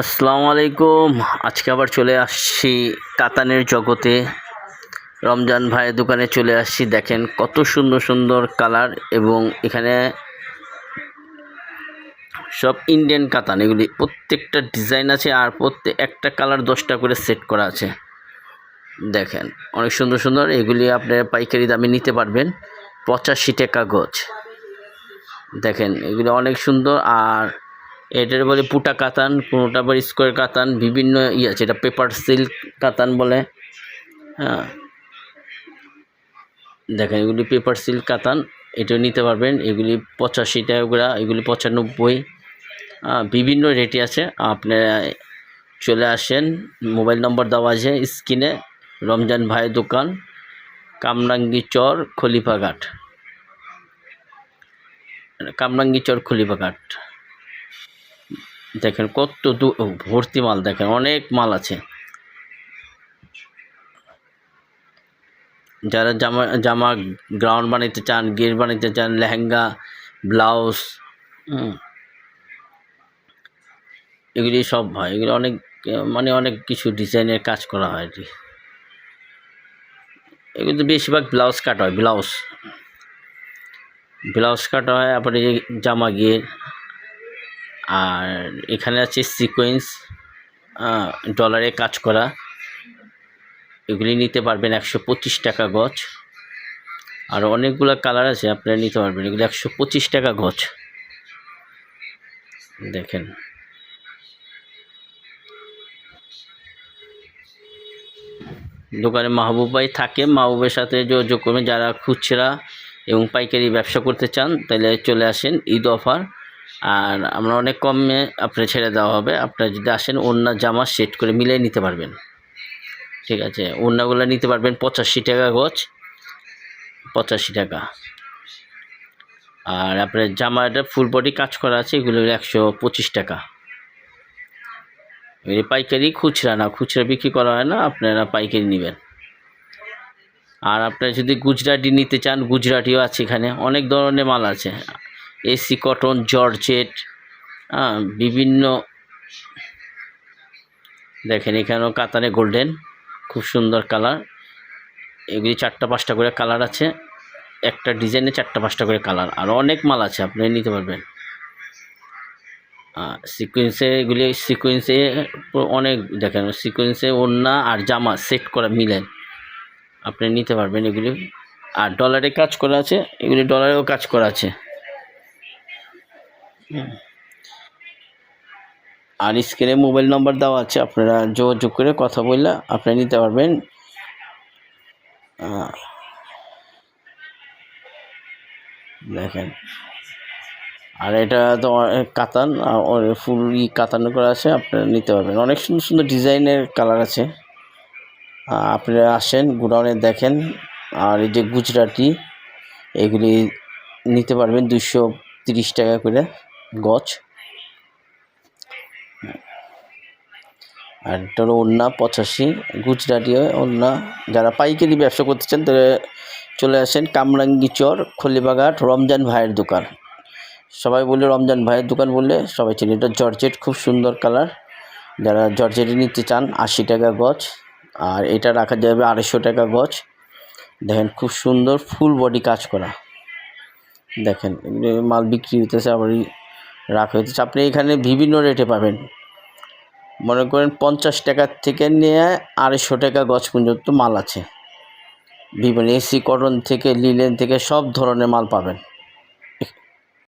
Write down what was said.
আসসালামু আলাইকুম। আজকে আবার চলে আসছি কাতানের জগতে। রমজান ভাইয়ের দোকানে চলে আসছি। দেখেন কত সুন্দর সুন্দর কালার এবং এখানে সব ইন্ডিয়ান কাতান। এগুলি প্রত্যেকটা ডিজাইন আছে আর প্রত্যেক একটা কালার দশটা করে সেট করা আছে। দেখেন অনেক সুন্দর সুন্দর। এগুলি আপনারা পাইকারি দামে নিতে পারবেন। পঁচাশি টাকা গজ। দেখেন এগুলো অনেক সুন্দর আর এটার বলে পুটা কাতান কোনোটা আবার স্কোয়ার কাতান বিভিন্ন ইয়ে আছে এটা পেপার সিল্ক কাতান বলে। হ্যাঁ। দেখেন এগুলি পেপার সিল্ক কাতান এটা নিতে পারবেন এগুলি পঁচাশি টাকা এগুলি পঁচানব্বই। হ্যাঁ, বিভিন্ন রেটে আছে আপনারা চলে আসেন মোবাইল নম্বর দেওয়া আছে স্ক্রিনে রমজান ভাইয়ের দোকান কামরাঙ্গি চর খলিফাঘাট কামরাঙ্গি চর খলিফাঘাট দেখেন কত ভর্তি মাল দেখেন, অনেক মাল আছে। যারা জামা জামা গ্রাউন্ড বানাইতে চান গের বানাইতে চান, লেহেঙ্গা ব্লাউজ এগুলি সব হয়, এগুলি অনেক মানে অনেক কিছু ডিজাইনের কাজ করা হয় আর কি। এগুলো বেশিরভাগ ব্লাউজ কাট হয় ব্লাউজ ব্লাউজ কাট হয় এই জামা গিয়ে আর এখানে আছে সিকোয়েন্স ডলারে কাজ করা। এগুলি নিতে পারবেন একশো পঁচিশ টাকা গজ। আর অনেকগুলো কালার আছে, আপনারা নিতে পারবেন। এগুলো একশো পঁচিশ টাকা গজ। দেখেন। দোকানে মাহবুব ভাই থাকে। মাহবুবের সাথে যোগাযোগ করবেন যারা খুচরা এবং পাইকারি ব্যবসা করতে চান, তাহলে চলে আসেন ঈদ অফার। আর আমরা অনেক কমে আপনার ছেড়ে দেওয়া হবে। আপনার যদি আসেন অন্য জামা, সেট করে মিলিয়ে নিতে পারবেন। ঠিক আছে? অন্যগুলো নিতে পারবেন পঁচাশি টাকা গজ পঁচাশি টাকা। আর আপনার জামাটা ফুল বডি কাজ করা আছে, এগুলো একশো পঁচিশ টাকা। এগুলি পাইকারি খুচরা না, খুচরা বিক্রি করা হয় না, আপনারা পাইকারি নেবেন। আর আপনারা যদি গুজরাটি নিতে চান, গুজরাটিও আছে এখানে, অনেক ধরনের মাল আছে। এসি কটন জর্জেট হ্যাঁ বিভিন্ন দেখেন এখানেও কাতারে গোল্ডেন খুব সুন্দর কালার এগুলি চারটা পাঁচটা করে কালার আছে। একটা ডিজাইনে চারটা পাঁচটা করে কালার আর অনেক মাল আছে, আপনি নিতে পারবেন। সিকোয়েন্সে এগুলি সিকোয়েন্সে অনেক দেখেন সিকোয়েন্সে ওড়না আর জামা সেট করা মিলেন। আপনি নিতে পারবেন এগুলি। আর ডলারে কাজ করা আছে, এগুলি ডলারেও কাজ করা আছে। আর স্ক্রিনে মোবাইল নম্বর দেওয়া আছে, আপনারা যোগাযোগ করে কথা বললে আপনারা নিতে পারবেন। দেখেন। আর এটা তো কাতান ফুল কাতান করা আছে, আপনারা নিতে পারবেন। অনেক সুন্দর সুন্দর ডিজাইনের কালার আছে। আপনারা আসেন, গুডাউনে দেখেন। আর এই যে গুজরাটি, এগুলি নিতে পারবেন দুশো তিরিশ টাকা করে। গছ। আর হলো ওড়না পঁচাশি, গুজরাটি ওড়না। যারা পাইকারি ব্যবসা করতে চান, তারা চলে আসেন কামরাঙ্গি চর, খলিবাঘাট, রমজান ভাইয়ের দোকান। সবাই বলে রমজান ভাইয়ের দোকান বললে সবাই চেনে। এটা জর্জেট, খুব সুন্দর কালার। যারা জর্জেটে নিতে চান, আশি টাকা গছ। আর এটা রাখা যাবে আড়াইশো টাকা গছ। দেখেন খুব সুন্দর, ফুল বডি কাজ করা। দেখেন মাল বিক্রি হইতেছে, আবার রাখা হয়েছে। আপনি এখানে বিভিন্ন রেটে পাবেন। মনে করেন পঞ্চাশ টাকার থেকে নিয়ে আড়াইশো টাকা গছ পর্যন্ত মাল আছে। বিভিন্ন এসি, কটন থেকে, লিলেন থেকে সব ধরনের মাল পাবেন।